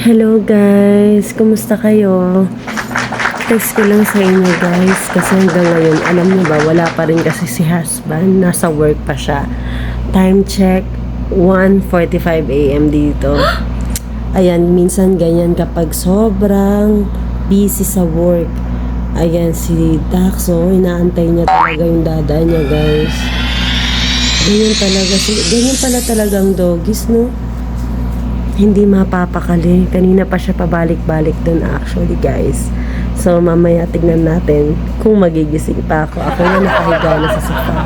Hello guys, kumusta kayo? Text ko lang sa inyo guys kasi hanggang ngayon alam niyo ba wala pa rin kasi si husband nasa work pa siya. Time check 1:45 AM dito. Ayan, minsan ganyan kapag sobrang busy sa work. Ayan, si Daxo, inaantay niya talaga yung dada niya guys. Ganyan talaga, si- ganyan pala talagang doggies, no? Hindi mapapakali. Kanina pa siya pabalik-balik dun actually guys. So mamaya tignan natin kung magigising pa ako. Ako na nakahiga na sa sofa.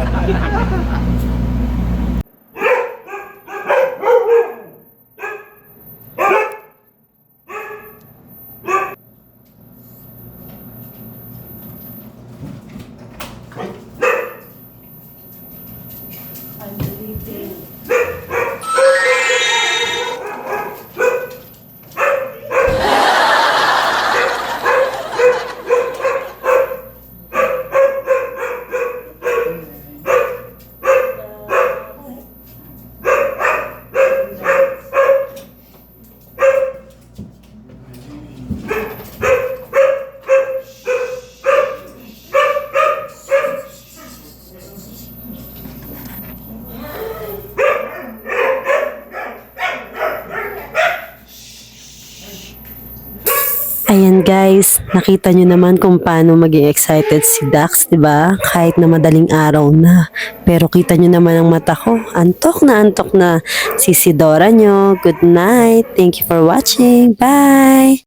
Ayan guys, nakita nyo naman kung paano maging excited si Dax, ba? Kahit na madaling araw na. Pero kita nyo naman ang mata ko. Antok na antok na. Sisidora nyo. Good night. Thank you for watching. Bye!